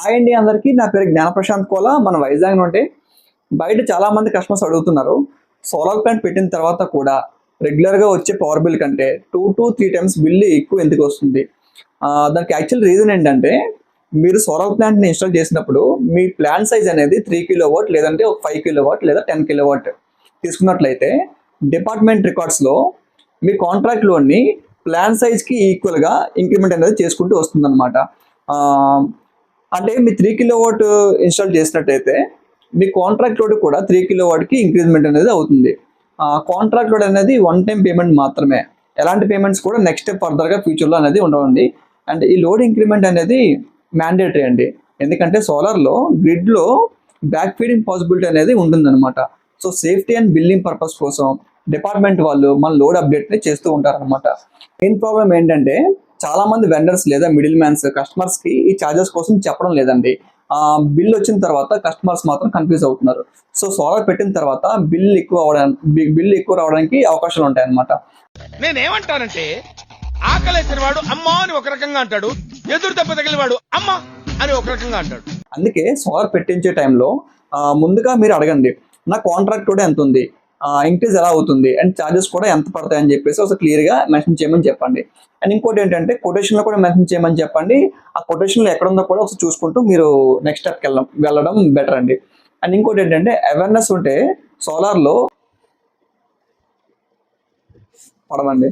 Hi అండి అందరికీ నా పేరు జ్ఞాన ప్రశాంత్ కోలా మన వైజాగ్ నుండి. బయట చాలామంది కస్టమర్స్ అడుగుతున్నారు. సోలార్ ప్లాంట్ పెట్టిన తర్వాత కూడా రెగ్యులర్గా వచ్చే పవర్ బిల్ కంటే two to three times bill ఎక్కువ ఎందుకు వస్తుంది? దానికి యాక్చువల్ రీజన్ ఏంటంటే మీరు సోలార్ ప్లాంట్ని ఇన్స్టాల్ చేసినప్పుడు మీ ప్లాంట్ సైజ్ అనేది త్రీ కిలో వాట్ లేదంటే ఒక ఫైవ్ కిలో వాట్ లేదా టెన్ కిలో వాట్ తీసుకున్నట్లయితే డిపార్ట్మెంట్ రికార్డ్స్లో మీ కాంట్రాక్ట్ లోన్ని ప్లాన్ సైజ్కి ఈక్వల్గా ఇంక్రిమెంట్ అనేది చేసుకుంటూ వస్తుందన్నమాట. అంటే మీ త్రీ కిలో వాట్ ఇన్స్టాల్ చేసినట్టయితే మీ కాంట్రాక్ట్ లోడ్ కూడా త్రీ కిలో వాట్కి ఇంక్రీజ్మెంట్ అనేది అవుతుంది. కాంట్రాక్ట్ లోడ్ అనేది వన్ టైం పేమెంట్ మాత్రమే. ఎలాంటి పేమెంట్స్ కూడా నెక్స్ట్ ఫర్దర్గా ఫ్యూచర్లో అనేది ఉండవండి. అండ్ ఈ లోడ్ ఇంక్రిమెంట్ అనేది మ్యాండేటరీ అండి. ఎందుకంటే సోలార్లో గ్రిడ్లో బ్యాక్ ఫీడింగ్ పాసిబిలిటీ అనేది ఉంటుందన్నమాట. So safety and billing purpose కోసం డిపార్ట్మెంట్ వాళ్ళు మన లోడ్ అప్డేట్ని చేస్తూ ఉంటారనమాట మెయిన్ ప్రాబ్లం ఏంటంటే చాలా మంది వెండర్స్ లేదా మిడిల్ మ్యాన్స్ కస్టమర్స్కి ఈ చార్జెస్ కోసం చెప్పడం లేదండి. ఆ బిల్ వచ్చిన తర్వాత కస్టమర్స్ మాత్రం కన్ఫ్యూజ్ అవుతున్నారు. సో సోలార్ పెట్టిన తర్వాత బిల్ ఎక్కువ అవడానికి బిల్ ఎక్కువ రావడానికి అవకాశాలు ఉంటాయి అన్నమాట నేనేమంటానంటే ఆకలేసిన వాడు అమ్మా అని ఒక రకంగా అంటాడు ఎదురు దెబ్బ తగిలిన వాడు అమ్మా అని ఒక రకంగా అంటాడు. అందుకే సోలార్ పెట్టించే టైంలో ముందుగా మీరు అడగండి నా కాంట్రాక్ట్ కూడా ఎంత ఉంది ఇంక్రీజ్ ఎలా అవుతుంది? అండ్ ఛార్జెస్ కూడా ఎంత పడతాయి అని చెప్పేసి ఒకసారి క్లియర్గా మెన్షన్ చేయమని చెప్పండి. అండ్ ఇంకోటి ఏంటంటే కొటేషన్లో కూడా మెన్షన్ చేయమని చెప్పండి. ఆ కొటేషన్లో ఎక్కడ ఉందో కూడా ఒకసారి చూసుకుంటూ మీరు నెక్స్ట్ స్టెప్కి వెళ్ళడం వెళ్ళడం బెటర్ అండి. అండ్ ఇంకోటి ఏంటంటే అవేర్నెస్ ఉంటే సోలార్లో పడమండి